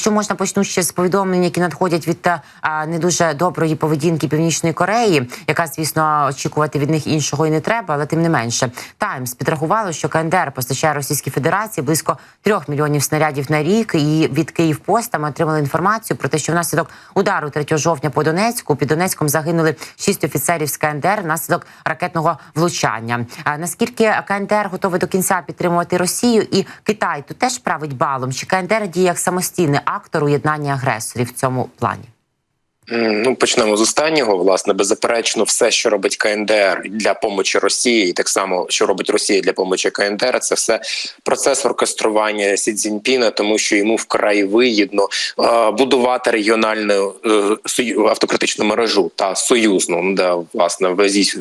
якщо можна почну ще з повідомлень, які надходять від е, а, не дуже доброї поведінки Північної Кореї, яка звісно очікувати від них іншого і не треба, але тим не менше, Таймс підрахувало, що КНДР постачає Російській Федерації близько трьох мільйонів снарядів на рік. І від Київпоста ми отримали інформацію про те, що внаслідок удару 3 жовтня по Донецьку під Донецьком загинули шість офіцерів з КНДР внаслідок ракетного влучання. А наскільки КНДР готовий до кінця підтримувати Росію і Китай тут теж править балом? Чи КНДР діє як самостійний актор уєднання агресорів в цьому плані? Ну, почнемо з останнього. Власне, беззаперечно, все, що робить КНДР для помочі Росії, і так само, що робить Росія для помочі КНДР, це все процес оркестрування Сі Цзіньпіна, тому що йому вкрай вигідно е, будувати регіональну е, автократичну мережу та союзну, ну, де власне в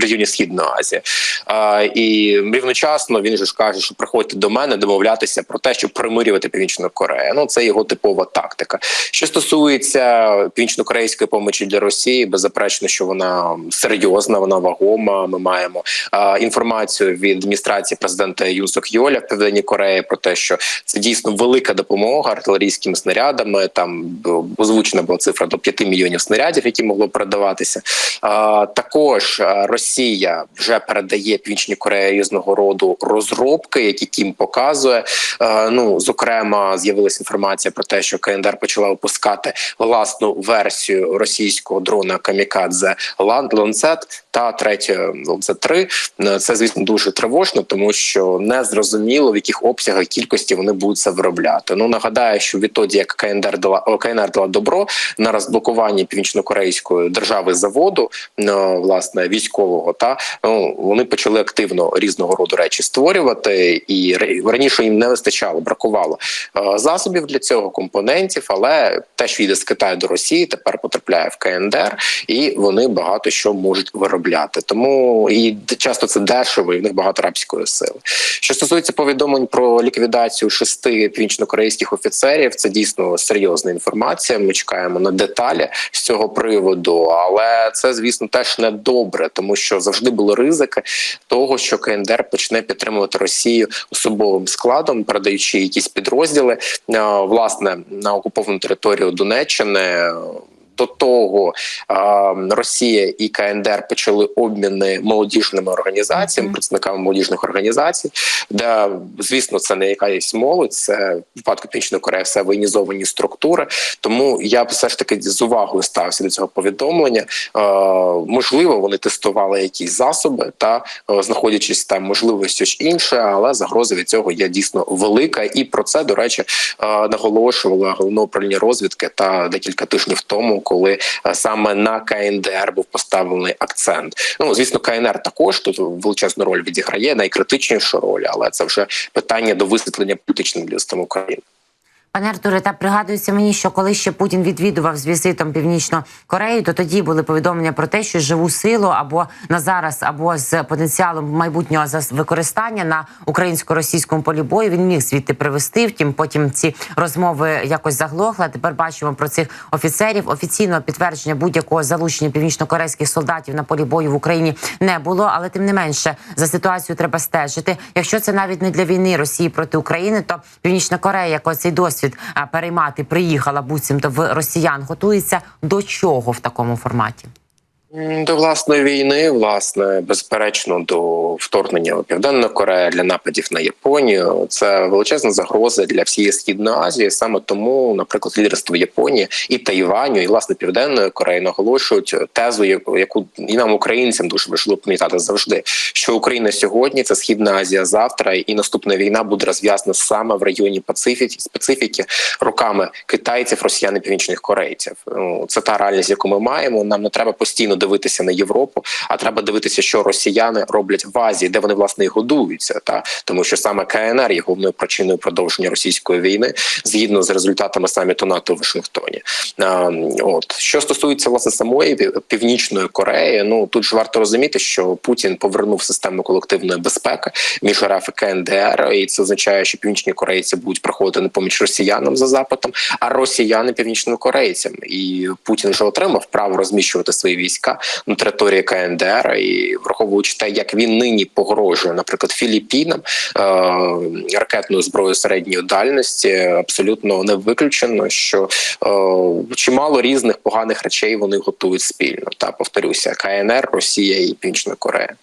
регіоні Східної Азії. Е, і рівночасно він же ж каже, що приходьте до мене домовлятися про те, щоб примирювати Північну Корею. Ну це його типова тактика. Що стосується північно-корейської помочі для Росії, беззаперечно, що вона серйозна, вона вагома. Ми маємо е, інформацію від адміністрації президента Юн Сок Йоля в південній Кореї про те, що це дійсно велика допомога артилерійськими снарядами. Там озвучена була цифра до 5 мільйонів снарядів, які могло передаватися. Е, також Росія вже передає Північній Кореї різного роду розробки, які Кім показує. Е, ну зокрема, з'явилася інформація про те, що КНДР почала випускати власну версію російського дрона Камікадзе Ланцет та третє Ланцет 3 Це звісно дуже тривожно, тому що не зрозуміло в яких обсягах кількості вони будуть це виробляти. Ну нагадаю, що відтоді як КНДР дала КНР дала добро на розблокування північно-корейської держави заводу, е, власне військового, та ну вони почали активно різного роду речі створювати, і раніше їм не вистачало, бракувало е, засобів для цього компонентів, але те, що йде з Китаю до Росії, тепер потрапляє в КНДР, і вони багато що можуть виробляти. Тому і часто це дешево, і в них багато рабської сили. Що стосується повідомлень про ліквідацію шести північно-корейських офіцерів, це дійсно серйозна інформація. Ми чекаємо на деталі з цього приводу, але це, звісно, теж не добре, тому що завжди були ризики того, що КНДР почне підтримувати Росію особовим складом, передаючи якісь підрозділи е, власне на окуповану територію Донеччини. До того Росія і КНДР почали обміни молодіжними організаціями, Мгм. представниками молодіжних організацій, де звісно це не якась молодь, це в випадку Північної Кореї все воєнізовані структури. Тому я б все ж таки з увагою ставився до цього повідомлення. Можливо, вони тестували якісь засоби та е, знаходячись там, можливо, щось інше, але загроза від цього є дійсно велика. І про це до речі наголошувала головне управління розвідки та декілька тижнів тому, коли е, саме на КНДР був поставлений акцент. Ну звісно, КНР також тут величезну роль відіграє, найкритичнішу роль, але це вже питання до висвітлення політичним лістом України. Пане Артуре, та пригадується мені, що коли ще Путін відвідував з візитом Північну Корею, то тоді були повідомлення про те, що живу силу або на зараз, або з потенціалом майбутнього використання на українсько-російському полі бою він міг звідти привезти. Втім, потім ці розмови якось заглохли. Тепер бачимо про цих офіцерів. Офіційного підтвердження будь-якого залучення північно-корейських солдатів на полі бою в Україні не було. Але тим не менше за ситуацію треба стежити. Якщо це навіть не для війни Росії проти України, то Північна Корея, як цей досвід а, переймати приїхала буцімто в росіян, готується до чого в такому форматі? До власної війни, власне, безперечно, до вторгнення у Південну Корею для нападів на Японію. Це величезна загроза для всієї східної Азії. Саме тому, наприклад, лідерство Японії і Тайваню, і власне Південної Кореї наголошують тезу, яку і нам, українцям, дуже важливо пам'ятати завжди, що Україна сьогодні це східна Азія завтра, і наступна війна буде розв'язана саме в районі Пацифіки, Пацифіки руками китайців, росіян і північних корейців. Ну це та реальність, яку ми маємо. Нам не треба постійно дивитися на Європу, а треба дивитися, що росіяни роблять в Азії, де вони власне і годуються. Та тому, що саме КНР є головною причиною продовження російської війни згідно з результатами саміту НАТО у Вашингтоні. Е, От що стосується власне самої північної Кореї, ну тут ж варто розуміти, що Путін повернув систему колективної безпеки між РФ і КНДР, і це означає, що північні корейці будуть приходити на поміч росіянам за запитом, а росіяни північним корейцям. І Путін вже отримав право розміщувати свої війська на території КНДР, і враховуючи те, як він нині погрожує, наприклад, Філіппінам е, ракетною зброєю середньої дальності, абсолютно не виключено, що е, чимало різних поганих речей вони готують спільно. Та повторюся, КНР, Росія і Північна Корея.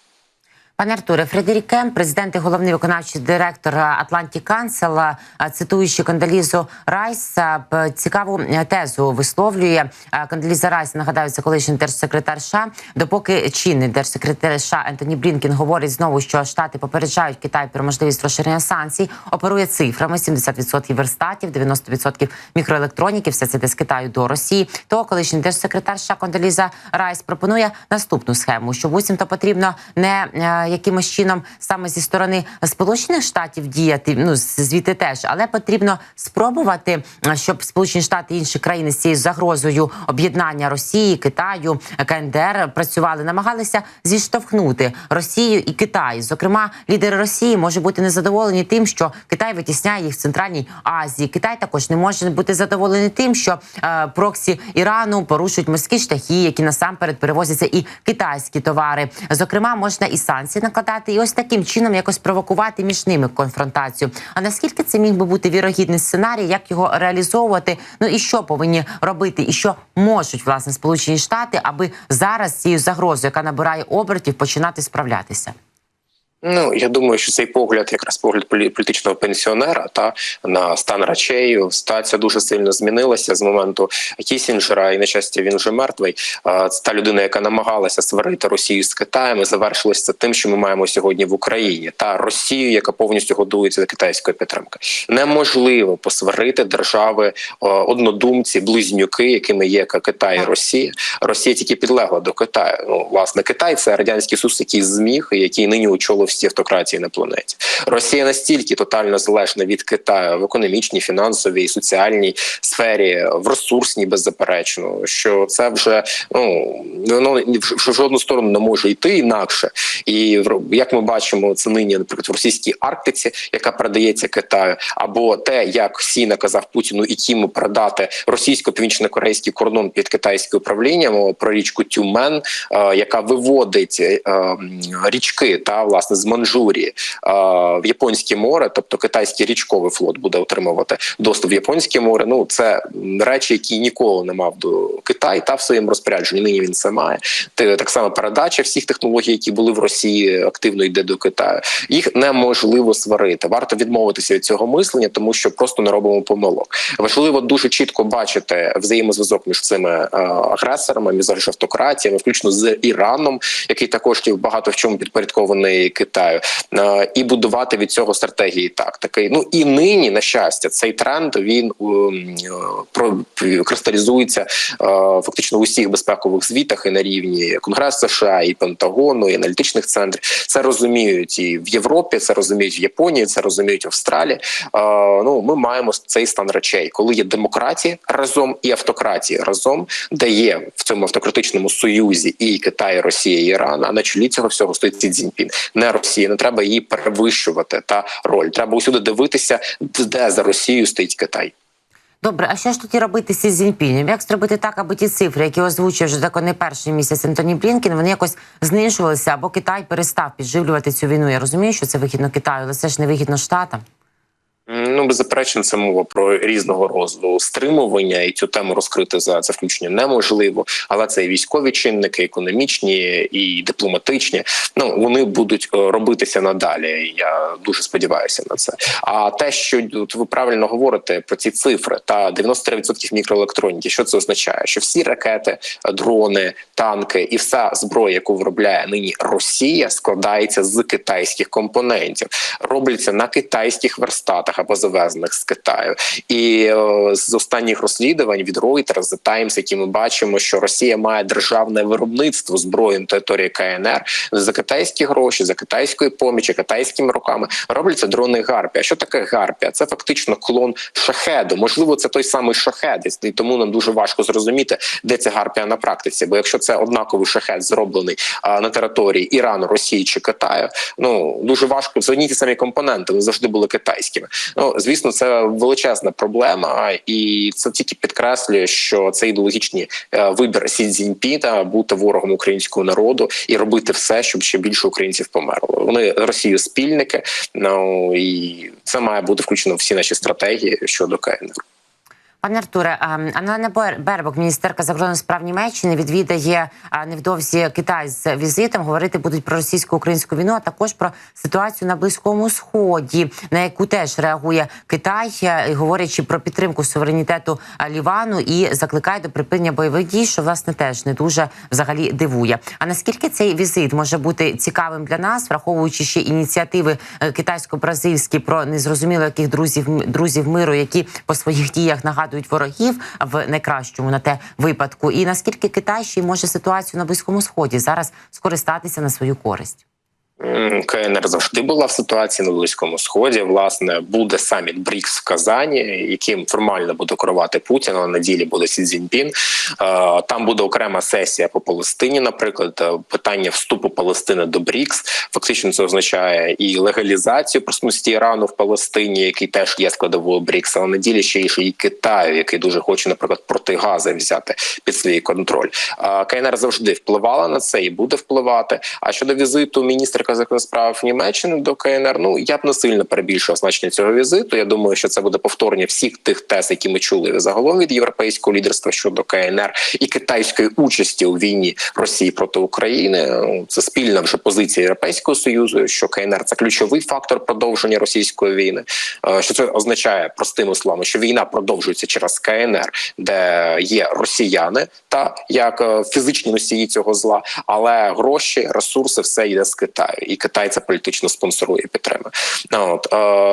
Пане Артуре, Фредерік Кем, президент і головний виконавчий директор Атланті Кансела, цитуючи Кандалізу Райс, е, цікаву е, тезу висловлює. Е, Кандаліза Райс, нагадаю, колишній держсекретар США. Допоки чинний держсекретар США Ентоні Блінкен говорить знову, що Штати попереджають Китай про можливість розширення санкцій, оперує цифрами 70% верстатів, 90% мікроелектроніки, все це де з Китаю до Росії. То колишній держсекретар США Кондаліза Райс пропонує наступну схему, що буцімто потрібно не якимось чином саме зі сторони Сполучених Штатів діяти. Ну звідти теж, але потрібно спробувати, е, щоб Сполучені Штати і інші країни з цією загрозою об'єднання Росії, Китаю, КНДР працювали, намагалися зіштовхнути Росію і Китай. Зокрема, лідери Росії можуть бути незадоволені тим, що Китай витісняє їх в центральній Азії. Китай також не може бути задоволений тим, що е, проксі Ірану порушують морські шляхи, які насамперед перевозяться і китайські товари. Зокрема, можна і санкції накладати, і ось таким чином якось провокувати між ними конфронтацію. А наскільки це міг би бути вірогідний сценарій, як його реалізовувати? Ну і що повинні робити, і що можуть власне Сполучені Штати, аби зараз цією загрозою, яка набирає обертів, починати справлятися? Ну я думаю, що цей погляд, якраз погляд полі- політичного пенсіонера, та на стан речей, ситуація дуже сильно змінилася з моменту Кісінджера, і на щастя він вже мертвий. Це та людина, яка намагалася сварити Росію з Китаєм, і завершилося це тим, що ми маємо сьогодні в Україні, та Росію, яка повністю годується до китайської підтримки. Неможливо посварити держави однодумці, близнюки, якими є Китай і Росія. Росія тільки підлегла до Китаю. Ну власне, Китай це радянський Союз, який зміг, який нині очолив всі автократії на планеті. Росія настільки тотально залежна від Китаю в економічній, фінансовій, соціальній сфері, в ресурсній, беззаперечно, що це вже ну воно в жодну сторону не може йти інакше. І як ми бачимо, це нині, наприклад, в російській Арктиці, яка передається Китаю, або те, як Сі наказав Путіну і Кіму передати російсько-північно-корейський кордон під китайське управління про річку Тюмен, е, яка виводить е, річки та власне з Манчжурії е, в японське море, тобто китайський річковий флот буде отримувати доступ в японське море. Ну це речі, які ніколи не мав до Китай та в своєму розпорядженні. Нині він це має. Так само передача всіх технологій, які були в Росії, активно йде до Китаю. Їх неможливо сварити. Варто відмовитися від цього мислення, тому що просто не робимо помилок. Важливо дуже чітко бачити взаємозв'язок між цими е, агресорами, між автократіями, включно з Іраном, який також багато в чому підпорядкований Китаю, е, і будувати від цього стратегії тактики. Ну і нині, на щастя, цей тренд він е, кристалізується е, фактично в усіх безпекових звітах і на рівні Конгресу США, і Пентагону, і аналітичних центрів. Це розуміють і в Європі, це розуміють в Японії, це розуміють в Австралії. Ну ми маємо цей стан речей, коли є демократія разом і автократія разом, де є в цьому автократичному союзі і Китай, і Росія, і Іран. А на чолі цього всього стоїть Сі Цзіньпін. Не Росія, не треба її перевищувати та роль. Треба усюди дивитися, де за Росією стоїть Китай. Добре, а що ж тоді робити з Зіньпінем? Як зробити так, аби ті цифри, які озвучив вже не перший місяць Антоні Блінкін, вони якось знижувалися, або Китай перестав підживлювати цю війну? Я розумію, що це вигідно Китаю, але це ж не вигідно Штатам. Ну, беззаперечно, це мова про різного роду стримування, і цю тему розкрити за це включення неможливо. Але це і військові чинники, економічні і дипломатичні. Ну вони будуть е, робитися надалі. Я дуже сподіваюся на це. А те, що от ви правильно говорите про ці цифри, та 93% мікроелектроніки, що це означає? Що всі ракети, дрони, танки і вся зброя, яку виробляє нині Росія, складається з китайських компонентів, робляться на китайських верстатах або за завезених з Китаю. І е, з останніх розслідувань від Reuters, The Times, які ми бачимо, що Росія має державне виробництво зброї на території КНР за китайські гроші, за китайської помічі, китайськими руками робляться дрони Гарпія. Що таке Гарпія? Це фактично клон шахеду. Можливо, це той самий шахед, і тому нам дуже важко зрозуміти, де ця гарпія на практиці. Бо якщо це однаковий шахет зроблений а, на території Ірану, Росії чи Китаю, ну дуже важко це одні ті самі компоненти. Вони завжди були китайськими. Ну звісно, це величезна проблема, і це тільки підкреслює, що це ідеологічний е, вибір Сі Цзіньпіна бути ворогом українського народу і робити все, щоб ще більше українців померло. Вони Росію спільники. Ну і це має бути включено в всі наші стратегії щодо КНР. Пане Артуре, Анна Бербок, міністерка закордонних справ Німеччини, відвідає невдовзі Китай з візитом. Говорити будуть про російсько-українську війну, а також про ситуацію на близькому сході, на яку теж реагує Китай, говорячи про підтримку суверенітету Лівану і закликає до припинення бойових дій, що власне теж не дуже взагалі дивує. А наскільки цей візит може бути цікавим для нас, враховуючи ще ініціативи е, китайсько-бразильські про незрозуміло яких друзів друзів миру, які по своїх діях нагадують ворогів в найкращому на те випадку, і наскільки Китай ще може ситуацію на близькому сході зараз скористатися на свою користь? КНР завжди була в ситуації на близькому сході. Власне, буде саміт БРІКС в Казані, яким формально буде керувати Путін. а на ділі буде Сі Цзіньпін. Е, Там буде окрема сесія по Палестині. Наприклад, Е, питання вступу Палестини до БРІКС. Фактично, це означає і легалізацію присутності Ірану в Палестині, який теж є складовою БРІКС. Але на ділі ще й і Китаю, який дуже хоче, наприклад, проти Гази взяти під свій контроль. Е, КНР завжди впливала на це і буде впливати. А щодо візиту міністра закордонних справ Німеччини до КНР, ну я б не сильно перебільшував значення цього візиту. Я думаю, що це буде повторення всіх тих тез, які ми чули загалом від європейського лідерства щодо КНР і китайської участі у війні Росії проти України. Ну, Це спільна вже позиція Європейського союзу, що КНР це ключовий фактор продовження російської війни. Е, Що це означає простими словами, що війна продовжується через КНР, де є росіяни, та як е, фізичні носії цього зла, але гроші, ресурси, все йде з Китаю, і Китай це політично спонсорує, підтримує. От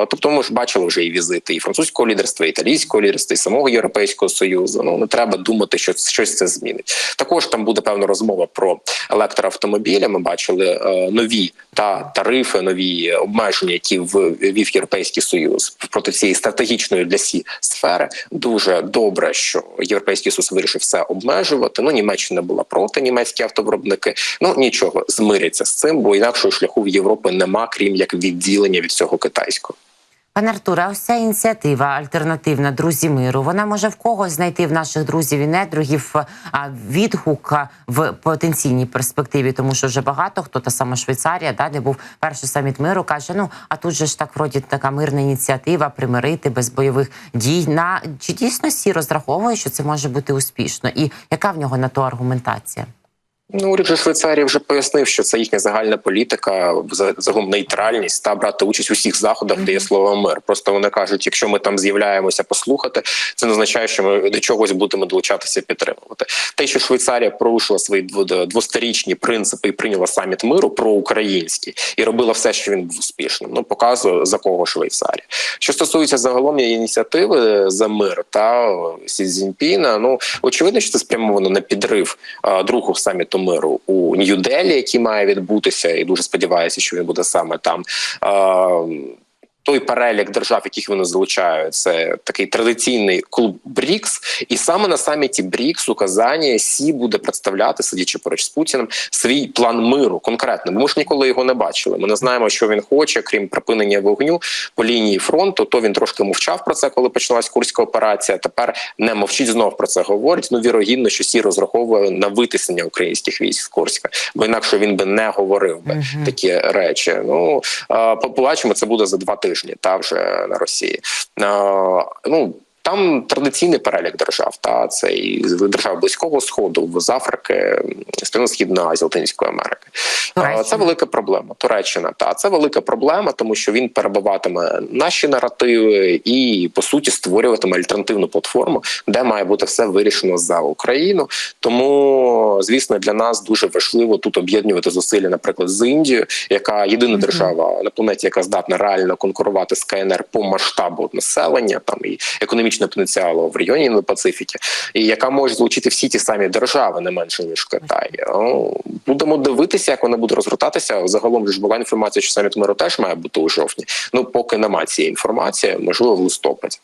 тобто, ми ж бачили вже і візити і французького лідерства, і італійського лідерства, і самого європейського союзу. Ну не треба думати, що щось це змінить. Також там буде певна розмова про електроавтомобілі. Ми бачили е, нові та тарифи, нові обмеження, які ввів європейський союз проти цієї стратегічної для сі сфери. Дуже добре, що європейський союз вирішив все обмежувати. Ну Німеччина була проти німецькі автовиробники. Ну нічого змиряться з цим, бо інакшого шляху в Європи нема, крім як відділення від цього китайського. Пане Артуре, ось ця ініціатива альтернативна друзі миру. Вона може в когось знайти в наших друзів і недругів відгук в потенційній перспективі, тому що вже багато хто та сама Швейцарія, да, де був перший саміт миру, каже: ну а тут же ж так вроді така мирна ініціатива примирити без бойових дій. На чи дійсно сі розраховує, що це може бути успішно, і яка в нього на то аргументація? Ну, уряд же Швейцарії вже пояснив, що це їхня загальна політика, за- загалом нейтральність та брати участь у всіх заходах, де є слово мир. Просто вони кажуть, якщо ми там з'являємося послухати, це не означає, що ми до чогось будемо долучатися підтримувати. Те, що Швейцарія порушила свої дво- двосторічні принципи і прийняла саміт миру проукраїнський і робила все, що він був успішним. Ну показує за кого Швейцарія. Що стосується загалом ініціативи за мир та Сі Цзіньпіна, ну очевидно, що це спрямовано на підрив другого саміту миру у Нью-Делі, який має відбутися, і дуже сподіваюся, що він буде саме там. Той перелік держав, яких вони залучають, це такий традиційний клуб БРІКС, і саме на саміті БРІКС у Казані Сі буде представляти, сидячи поруч з Путіним, свій план миру конкретно. Ми ж ніколи його не бачили. Ми не знаємо, що він хоче, крім припинення вогню по лінії фронту. То він трошки мовчав про це, коли почалась курська операція. Тепер не мовчить знов про це говорить. Ну вірогідно, що Сі розраховує на витиснення українських військ з Курська, бо інакше він би не говорив би такі речі. Ну побачимо, це буде за два тижні. Та вже на Росії. А, ну Там традиційний перелік держав. Та це і держав близького сходу, з Африки, з Південно-Східної Азії, Латинської Америки. Туреччина. Це велика проблема. Туреччина та це велика проблема, тому що він перебиватиме наші наративи і по суті створюватиме альтернативну платформу, де має бути все вирішено за Україну. Тому, звісно, для нас дуже важливо тут об'єднувати зусилля, наприклад, з Індією, яка єдина Мгм. держава на планеті, яка здатна реально конкурувати з КНР по масштабу населення, там і економічного потенціалу в регіоні Індо-Пацифіки, і яка може залучити всі ті самі держави, не менше ніж Китай. Будемо дивитися, як вона буде розгортатися. Загалом ж була інформація, що саміт миру теж має бути у жовтні. Ну поки немає цієї інформації, можливо, в листопаді.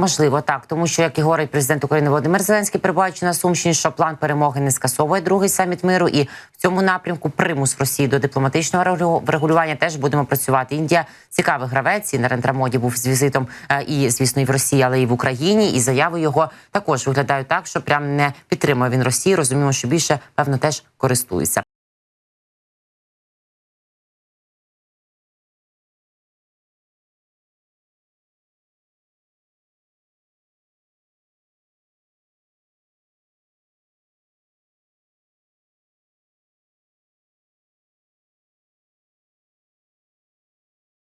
Можливо, так, тому що як і говорить президент України Володимир Зеленський, перебуваючи на Сумщині, що план перемоги не скасовує другий саміт миру, і в цьому напрямку примус Росії до дипломатичного регулю- врегулювання теж будемо працювати. Індія цікавий гравець. І Нарендра Моді був з візитом е, і звісно і в Росії, але і в Україні. І заяви його також виглядають так, що прям не підтримує він Росію. Розуміємо, що більше певно теж користується.